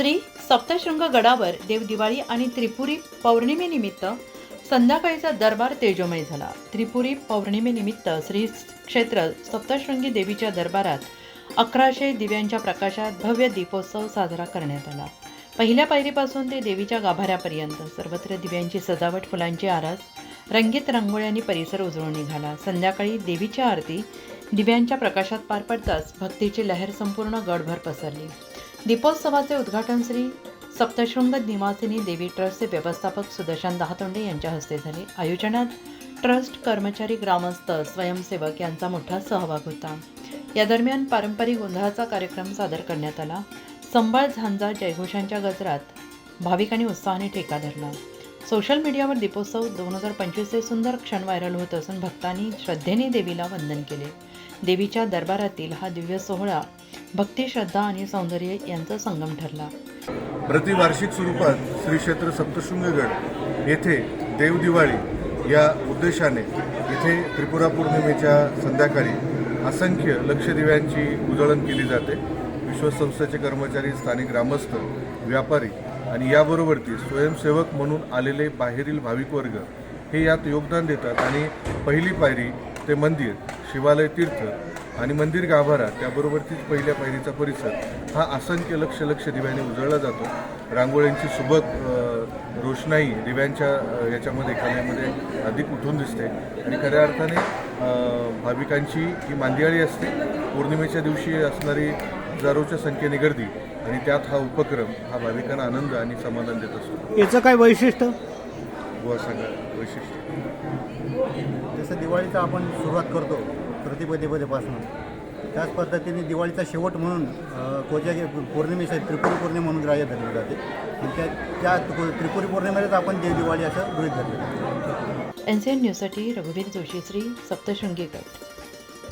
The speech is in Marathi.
श्री सप्तशृंग गडावर देवदिवाळी आणि त्रिपुरी पौर्णिमेनिमित्त संध्याकाळीचा दरबार तेजोमय झाला. त्रिपुरी पौर्णिमेनिमित्त श्री क्षेत्र सप्तशृंगी देवीच्या दरबारात अकराशे दिव्यांच्या प्रकाशात भव्य दीपोत्सव साजरा करण्यात आला. पहिल्या पायरीपासून ते देवीच्या गाभाऱ्यापर्यंत सर्वत्र दिव्यांची सजावट फुलांची आरास रंगीत रांगोळ्यांनी परिसर उजळून निघाला. संध्याकाळी देवीची आरती दिव्यांच्या प्रकाशात पार पडताच भक्तीची लहर संपूर्ण गडभर पसरली. दीपोत्सवाचे उद्घाटन श्री सप्तशृंग निवासिनी देवी ट्रस्टचे व्यवस्थापक सुदर्शन दहातोंडे यांच्या हस्ते झाले. आयोजनात ट्रस्ट कर्मचारी ग्रामस्थ स्वयंसेवक यांचा मोठा सहभाग होता. या दरम्यान पारंपरिक गोंधळाचा कार्यक्रम सादर करण्यात आला. संबळ झांजा जयघोषांच्या गजरात भाविकांनी उत्साहाने ठेका धरला. सोशल मीडियावर दीपोत्सव दोन हजार पंचवीसचे सुंदर क्षण व्हायरल होत असून भक्तांनी श्रद्धेने देवीला वंदन केले. देवीच्या दरबारातील हा दिव्य सोहळा भक्ती श्रद्धा आणि सौंदर्य यांचा संगम ठरला. प्रतिवार्षिक स्वरूपात श्री क्षेत्र सप्तशृंगगड येथे देवदिवाळी या उद्देशाने इथे त्रिपुरा पौर्णिमेच्या संध्याकाळी असंख्य लक्षदिव्यांची उजळण केली जाते. विश्वसंस्थेचे कर्मचारी स्थानिक ग्रामस्थ व्यापारी आणि याबरोबरती स्वयंसेवक म्हणून आलेले बाहेरील भाविक वर्ग हे यात योगदान देतात आणि पहिली पायरी ते मंदिर शिवालय तीर्थ आणि मंदिर गाभारा त्याबरोबरतीच पहिल्या पायरीचा परिसर हा असंख्य लक्ष लक्ष दिव्याने उजळला जातो. रांगोळ्यांची सुबक रोषणाई दिव्यांच्या याच्यामध्ये खाण्यामध्ये अधिक उठून दिसते. आणि खऱ्या अर्थाने भाविकांची ही मांदियाळी असते. पौर्णिमेच्या दिवशी असणारी हजारोच्या संख्येने गर्दी आणि त्यात हा उपक्रम हा भाविकांना आनंद आणि समाधान देत असतो. याचं काय वैशिष्ट्य? सांगा वैशिष्ट्य. जसं दिवाळीचं आपण सुरुवात करतो प्रतिपदेपदेपासून त्याच पद्धतीने दिवाळीचा शेवट म्हणून कोजागी पौर्णिमेच्या त्रिपुरी पौर्णिमा म्हणून ग्राह्य धरली जाते. आणि त्या त्या त्रिपुरी पौर्णिमेलाच आपण देव दिवाळी असं गृहीत धरले एन सी एन न्यूजसाठी रघुवीर जोशी श्री सप्तशृंगी गट